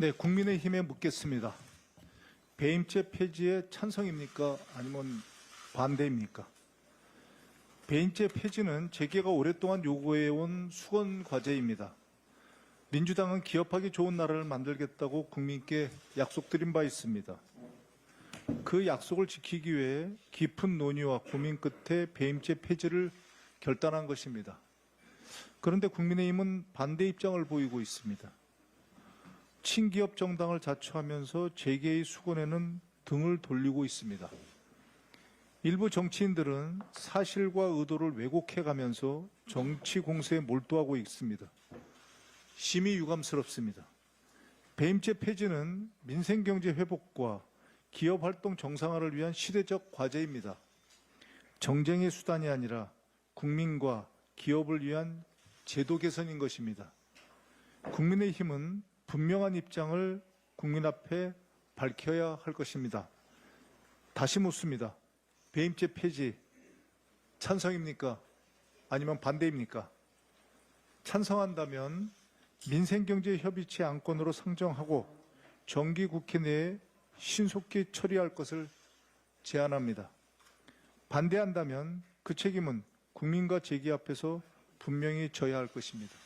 네, 국민의힘에 묻겠습니다. 배임죄 폐지에 찬성입니까? 아니면 반대입니까? 배임죄 폐지는 재계가 오랫동안 요구해온 수건 과제입니다. 민주당은 기업하기 좋은 나라를 만들겠다고 국민께 약속드린 바 있습니다. 그 약속을 지키기 위해 깊은 논의와 고민 끝에 배임죄 폐지를 결단한 것입니다. 그런데 국민의힘은 반대 입장을 보이고 있습니다. 친기업 정당을 자처하면서 재계의 수건에는 등을 돌리고 있습니다. 일부 정치인들은 사실과 의도를 왜곡해 가면서 정치 공세에 몰두하고 있습니다. 심히 유감스럽습니다. 배임죄 폐지는 민생 경제 회복과 기업 활동 정상화를 위한 시대적 과제입니다. 정쟁의 수단이 아니라 국민과 기업을 위한 제도 개선인 것입니다. 국민의힘은 분명한 입장을 국민 앞에 밝혀야 할 것입니다. 다시 묻습니다. 배임죄 폐지 찬성입니까? 아니면 반대입니까? 찬성한다면 민생경제협의체 안건으로 상정하고 정기국회 내에 신속히 처리할 것을 제안합니다. 반대한다면 그 책임은 국민과 재계 앞에서 분명히 져야 할 것입니다.